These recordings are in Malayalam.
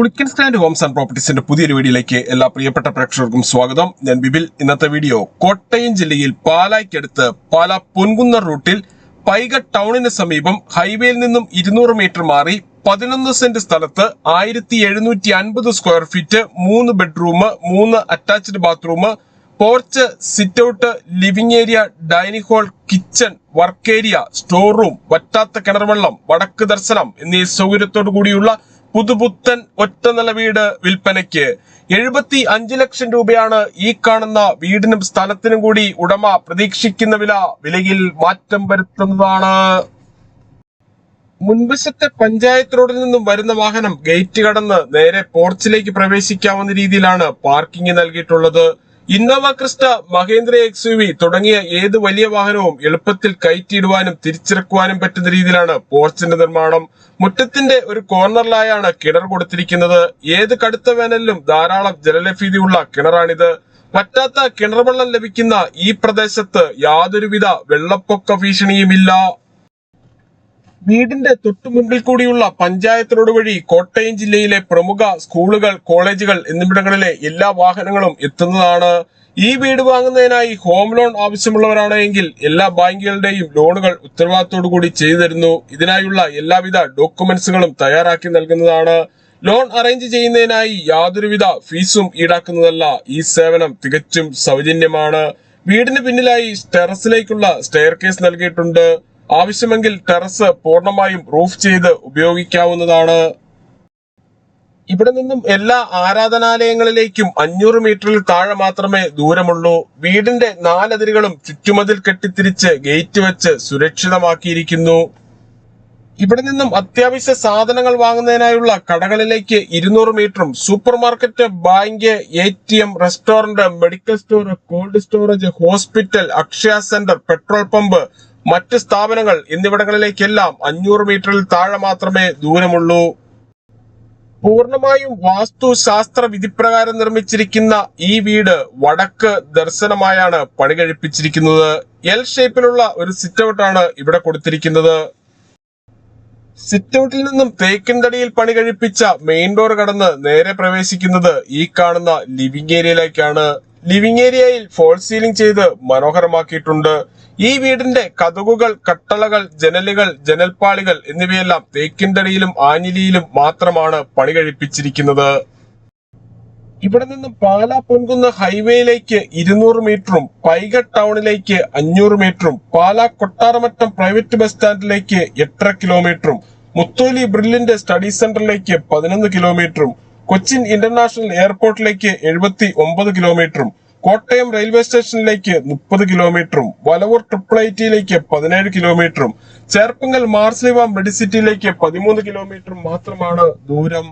പുളിക്കൻ സ്റ്റാൻഡ് ഹോംസ് ആൻഡ് പ്രോപ്പർട്ടീസിന്റെ പുതിയൊരു വീഡിയോയിലേക്ക് എല്ലാ പ്രിയപ്പെട്ട പ്രേക്ഷകർക്കും സ്വാഗതം. ഞാൻ ബിബിൽ ഇന്നത്തെ വീഡിയോ കോട്ടയം ജില്ലയിൽ പാലായ്ക്കടുത്ത് പാല പൊൻകുന്നർ റൂട്ടിൽ പൈക ടൗണിന് സമീപം ഹൈവേയിൽ നിന്നും ഇരുന്നൂറ് മീറ്റർ മാറി പതിനൊന്ന് സെന്റ് സ്ഥലത്ത് ആയിരത്തി എഴുന്നൂറ്റി അൻപത് സ്ക്വയർ ഫീറ്റ് മൂന്ന് ബെഡ്റൂം മൂന്ന് attached bathroom porch sit out living area dining hall kitchen work area store room വറ്റാത്ത കിണർവെള്ളം വടക്ക് ദർശനം എന്നീ സൗകര്യത്തോടു കൂടിയുള്ള പുതുപുത്തൻ ഒറ്റ നില വീട് വിൽപ്പനയ്ക്ക് എഴുപത്തി അഞ്ച് ലക്ഷം രൂപയാണ് ഈ കാണുന്ന വീടിനും സ്ഥലത്തിനും കൂടി ഉടമ പ്രതീക്ഷിക്കുന്ന വില വിലയിൽ മാറ്റം വരുത്തുന്നതാണ്. മുൻവശത്തെ പഞ്ചായത്ത് റോഡിൽ നിന്നും വരുന്ന വാഹനം ഗേറ്റ് കടന്ന് നേരെ പോർച്ചിലേക്ക് പ്രവേശിക്കാവുന്ന രീതിയിലാണ് പാർക്കിംഗ് നൽകിയിട്ടുള്ളത്. Innova Crysta Mahindra X U V തുടങ്ങിയ ഏത് വലിയ വാഹനവും എളുപ്പത്തിൽ കയറ്റിയിടുവാനും തിരിച്ചിറക്കുവാനും പറ്റുന്ന രീതിയിലാണ് പോർച്ചിന്റെ നിർമ്മാണം. മുറ്റത്തിന്റെ ഒരു കോർണറിലായാണ് കിണർ കൊടുത്തിരിക്കുന്നത്. ഏത് കടുത്ത വേനലിലും ധാരാളം ജലലഭ്യതയുള്ള കിണറാണിത്. പറ്റാത്ത കിണർ വെള്ളം ലഭിക്കുന്ന ഈ പ്രദേശത്ത് യാതൊരുവിധ വെള്ളപ്പൊക്ക ഭീഷണിയുമില്ല. വീടിന്റെ തൊട്ടുമുമ്പിൽ കൂടിയുള്ള പഞ്ചായത്ത് റോഡ് വഴി കോട്ടയം ജില്ലയിലെ പ്രമുഖ സ്കൂളുകൾ കോളേജുകൾ എന്നിവിടങ്ങളിലെ എല്ലാ വാഹനങ്ങളും എത്തുന്നതാണ്. ഈ വീട് വാങ്ങുന്നതിനായി ഹോം ലോൺ ആവശ്യമുള്ളവരാണ് എങ്കിൽ എല്ലാ ബാങ്കുകളുടെയും ലോണുകൾ ഉത്തരവാദിത്തോടു കൂടി ചെയ്തു തരുന്നു. ഇതിനായുള്ള എല്ലാവിധ ഡോക്യുമെന്റ്സുകളും തയ്യാറാക്കി നൽകുന്നതാണ്. ലോൺ അറേഞ്ച് ചെയ്യുന്നതിനായി യാതൊരുവിധ ഫീസും ഈടാക്കുന്നതല്ല ഈ സേവനം തികച്ചും സൗജന്യമാണ്. വീടിന് പിന്നിലായി ടെറസിലേക്കുള്ള സ്റ്റെയർ കേസ് നൽകിയിട്ടുണ്ട്. ആവശ്യമെങ്കിൽ ടെറസ് പൂർണമായും റൂഫ് ചെയ്ത് ഉപയോഗിക്കാവുന്നതാണ്. ഇവിടെ നിന്നും എല്ലാ ആരാധനാലയങ്ങളിലേക്കും അഞ്ഞൂറ് മീറ്ററിൽ താഴെ മാത്രമേ ദൂരമുള്ളൂ. വീടിന്റെ നാലതിരുകളും ചുറ്റുമതിൽ കെട്ടിത്തിരിച്ച് ഗേറ്റ് വെച്ച് സുരക്ഷിതമാക്കിയിരിക്കുന്നു. ഇവിടെ നിന്നും അത്യാവശ്യ സാധനങ്ങൾ വാങ്ങുന്നതിനായുള്ള കടകളിലേക്ക് ഇരുന്നൂറ് മീറ്ററും super market bank A T M restaurant medical store cold storage hospital Akshaya center petrol pump മറ്റ് സ്ഥാപനങ്ങൾ എന്നിവിടങ്ങളിലേക്കെല്ലാം അഞ്ഞൂറ് മീറ്ററിൽ താഴെ മാത്രമേ ദൂരമുള്ളൂ. പൂർണമായും വാസ്തുശാസ്ത്ര വിധിപ്രകാരം നിർമ്മിച്ചിരിക്കുന്ന ഈ വീട് വടക്ക് ദർശനമായാണ് പണി കഴിപ്പിച്ചിരിക്കുന്നത് എൽ ഷേപ്പിലുള്ള ഒരു സിറ്റൗട്ടാണ് ഇവിടെ കൊടുത്തിരിക്കുന്നത്. സിറ്റൗട്ടിൽ നിന്നും തേക്കിൻതടിയിൽ പണി കഴിപ്പിച്ച മെയിൻ ഡോർ കടന്ന് നേരെ പ്രവേശിക്കുന്നത് ഈ കാണുന്ന ലിവിംഗ് ഏരിയയിലേക്കാണ് ലിവിംഗ് ഏരിയയിൽ ഫോൾ സീലിംഗ് ചെയ്ത് മനോഹരമാക്കിയിട്ടുണ്ട്. ഈ വീടിന്റെ കതകുകൾ കട്ടളകൾ ജനലുകൾ ജനൽപ്പാളികൾ എന്നിവയെല്ലാം തേക്കിൻതടിയിലും ആഞ്ഞിലിയിലും മാത്രമാണ് പണി കഴിപ്പിച്ചിരിക്കുന്നത്. ഇവിടെ നിന്ന് പാലാ പൊൻകുന്ന് ഹൈവേയിലേക്ക് ഇരുന്നൂറ് മീറ്ററും പൈക ടൗണിലേക്ക് അഞ്ഞൂറ് മീറ്ററും പാലാ കൊട്ടാരമറ്റം പ്രൈവറ്റ് ബസ് സ്റ്റാൻഡിലേക്ക് എട്ടര കിലോമീറ്ററും മുത്തോലി ബ്രില്ലിന്റെ സ്റ്റഡി സെന്ററിലേക്ക് പതിനൊന്ന് കിലോമീറ്ററും കൊച്ചിൻ ഇന്റർനാഷണൽ എയർപോർട്ടിലേക്ക് എഴുപത്തി ഒമ്പത് കിലോമീറ്ററും കോട്ടയം റെയിൽവേ സ്റ്റേഷനിലേക്ക് മുപ്പത് കിലോമീറ്ററും വലവൂർ ട്രിപ്പിൾ ഐറ്റിയിലേക്ക് പതിനേഴ് കിലോമീറ്ററും ചേർപ്പങ്കൽ മാർസ്ലിവ മെഡിസിറ്റിയിലേക്ക് പതിമൂന്ന് കിലോമീറ്ററും മാത്രമാണ് ദൂരം.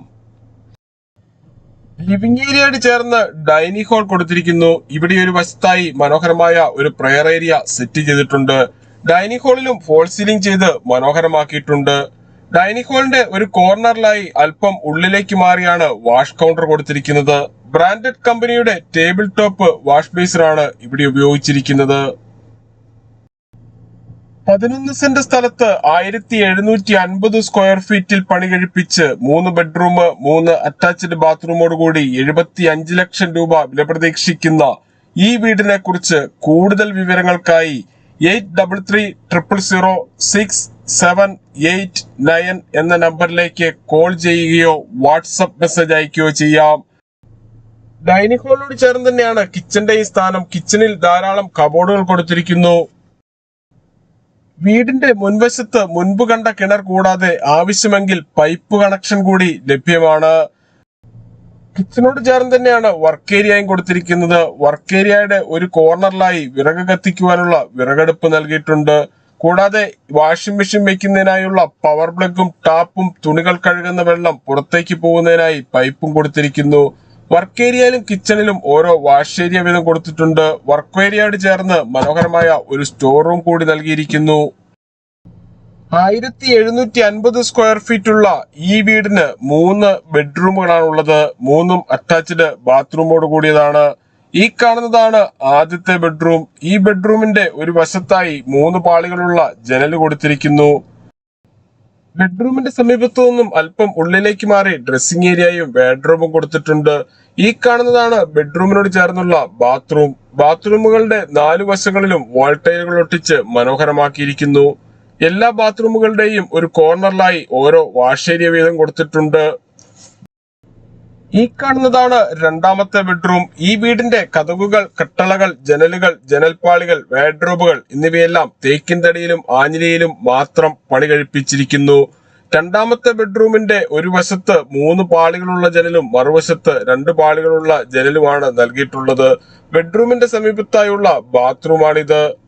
ലിവിംഗ് ഏരിയയോട് ചേർന്ന് ഡൈനിങ് ഹാൾ കൊടുത്തിരിക്കുന്നു. ഇവിടെ ഒരു വശത്തായി മനോഹരമായ ഒരു പ്രെയർ ഏരിയ സെറ്റ് ചെയ്തിട്ടുണ്ട്. ഡൈനിങ് ഹാളിലും ഫോൾ സീലിംഗ് ചെയ്ത് മനോഹരമാക്കിയിട്ടുണ്ട്. ഡൈനിങ് ഹാളിന്റെ ഒരു കോർണറിലായി അല്പം ഉള്ളിലേക്ക് മാറിയാണ് വാഷ് കൗണ്ടർ കൊടുത്തിരിക്കുന്നത്. ബ്രാൻഡഡ് കമ്പനിയുടെ ടേബിൾ ടോപ്പ് വാഷ് ബേസിനാണ് ഇവിടെ ഉപയോഗിച്ചിരിക്കുന്നത്. പതിനൊന്ന് സെന്റ് സ്ഥലത്ത് ആയിരത്തി എഴുന്നൂറ്റി അൻപത് സ്ക്വയർ ഫീറ്റിൽ പണി കഴിപ്പിച്ച് മൂന്ന് ബെഡ്റൂം മൂന്ന് അറ്റാച്ച്ഡ് ബാത്റൂമോട് കൂടി എഴുപത്തി അഞ്ച് ലക്ഷം രൂപ വില പ്രതീക്ഷിക്കുന്ന ഈ വീടിനെ കുറിച്ച് കൂടുതൽ വിവരങ്ങൾക്കായി eight double three triple zero six seven eight nine എന്ന നമ്പറിലേക്ക് കോൾ ചെയ്യുകയോ വാട്സപ്പ് മെസ്സേജ് അയക്കുകയോ ചെയ്യാം. ഡൈനിങ് ഹാളിനോട് ചേർന്ന് തന്നെയാണ് കിച്ചന്റെ ഈ സ്ഥാനം. കിച്ചണിൽ ധാരാളം കബോർഡുകൾ കൊടുത്തിരിക്കുന്നു. വീടിന്റെ മുൻവശത്ത് മുൻപ് കണ്ട കിണർ കൂടാതെ ആവശ്യമെങ്കിൽ പൈപ്പ് കണക്ഷൻ കൂടി ലഭ്യമാണ്. കിച്ചനോട് ചേർന്ന് തന്നെയാണ് വർക്ക് ഏരിയയും കൊടുത്തിരിക്കുന്നത്. വർക്ക് ഏരിയയുടെ ഒരു കോർണറിലായി വിറക് കത്തിക്കുവാനുള്ള വിറകടുപ്പ് നൽകിയിട്ടുണ്ട്. കൂടാതെ വാഷിംഗ് മെഷീൻ വെക്കുന്നതിനായുള്ള പവർ പ്ലഗും ടാപ്പും തുണികൾ കഴുകുന്ന വെള്ളം പുറത്തേക്ക് പോകുന്നതിനായി പൈപ്പും കൊടുത്തിരിക്കുന്നു. വർക്ക് ഏരിയയിലും കിച്ചണിലും ഓരോ വാഷ് ഏരിയ വീതം കൊടുത്തിട്ടുണ്ട്. വർക്ക് ഏരിയയോട് ചേർന്ന് മനോഹരമായ ഒരു സ്റ്റോർ റൂം കൂടി നൽകിയിരിക്കുന്നു. ആയിരത്തി എഴുന്നൂറ്റി അൻപത് സ്ക്വയർ ഫീറ്റ് ഉള്ള ഈ വീടിന് മൂന്ന് ബെഡ്റൂമുകളാണുള്ളത് മൂന്നും അറ്റാച്ച്ഡ് ബാത്റൂമോട് കൂടിയതാണ്. ഈ കാണുന്നതാണ് ആദ്യത്തെ ബെഡ്റൂം. ഈ ബെഡ്റൂമിന്റെ ഒരു വശത്തായി മൂന്ന് പാളികളുള്ള ജനൽ കൊടുത്തിരിക്കുന്നു. ബെഡ്റൂമിന്റെ സമീപത്തു നിന്നും അല്പം ഉള്ളിലേക്ക് മാറി ഡ്രസ്സിംഗ് ഏരിയയും ബെഡ്റൂമും കൊടുത്തിട്ടുണ്ട്. ഈ കാണുന്നതാണ് ബെഡ്റൂമിനോട് ചേർന്നുള്ള ബാത്റൂം. ബാത്റൂമുകളുടെ നാലു വശങ്ങളിലും വോൾട്ടേജുകൾ ഒട്ടിച്ച് മനോഹരമാക്കിയിരിക്കുന്നു. എല്ലാ ബാത്റൂമുകളുടെയും ഒരു കോർണറിലായി ഓരോ വാഷേരിയ വീതം കൊടുത്തിട്ടുണ്ട്. ഈ കാണുന്നതാണ് രണ്ടാമത്തെ ബെഡ്റൂം. ഈ വീടിന്റെ കതകുകൾ കട്ടളകൾ ജനലുകൾ ജനൽപ്പാളികൾ വാഡ്രോബുകൾ എന്നിവയെല്ലാം തേക്കിൻ തടിയിലും ആഞ്ഞിലിയിലും മാത്രം പണി കഴിപ്പിച്ചിരിക്കുന്നു രണ്ടാമത്തെ ബെഡ്റൂമിന്റെ ഒരു വശത്ത് മൂന്ന് പാളികളുള്ള ജനലും മറുവശത്ത് രണ്ട് പാളികളുള്ള ജനലുമാണ് നൽകിയിട്ടുള്ളത്. ബെഡ്റൂമിന്റെ സമീപത്തായുള്ള ബാത്റൂമാണിത്.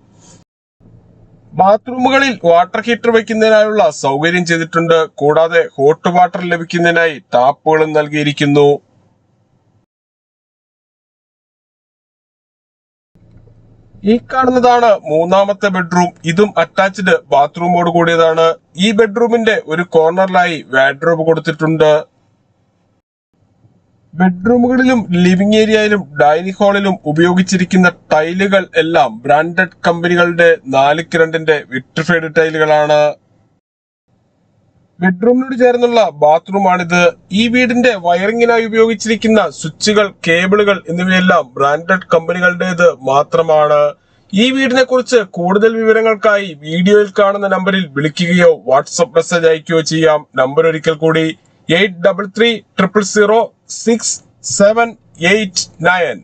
ബാത്റൂമുകളിൽ വാട്ടർ ഹീറ്റർ വയ്ക്കുന്നതിനായുള്ള സൗകര്യം ചെയ്തിട്ടുണ്ട്. കൂടാതെ ഹോട്ട് വാട്ടർ ലഭിക്കുന്നതിനായി ടാപ്പുകളും നൽകിയിരിക്കുന്നു. ഈ കാണുന്നതാണ് മൂന്നാമത്തെ ബെഡ്റൂം. ഇതും അറ്റാച്ച്ഡ് ബാത്റൂമോട് കൂടിയതാണ്. ഈ ബെഡ്റൂമിന്റെ ഒരു കോർണറിലായി വാഡ്രോബ് കൊടുത്തിട്ടുണ്ട്. ബെഡ്റൂമുകളിലും ലിവിംഗ് ഏരിയയിലും ഡൈനിങ് ഹാളിലും ഉപയോഗിച്ചിരിക്കുന്ന ടൈലുകൾ എല്ലാം ബ്രാൻഡഡ് കമ്പനികളുടെ നാല് രണ്ടിന്റെ വിട്രിഫൈഡ് ടൈലുകളാണ്. ബെഡ്റൂമിനോട് ചേർന്നുള്ള ബാത്റൂമാണിത്. ഈ വീടിന്റെ വയറിങ്ങിനായി ഉപയോഗിച്ചിരിക്കുന്ന സ്വിച്ചുകൾ കേബിളുകൾ എന്നിവയെല്ലാം ബ്രാൻഡഡ് കമ്പനികളുടേത് മാത്രമാണ്. ഈ വീടിനെ കുറിച്ച് കൂടുതൽ വിവരങ്ങൾക്കായി വീഡിയോയിൽ കാണുന്ന നമ്പറിൽ വിളിക്കുകയോ വാട്സപ്പ് മെസ്സേജ് അയക്കുകയോ ചെയ്യാം. നമ്പർ ഒരിക്കൽ കൂടി eight double three triple zero six seven eight nine.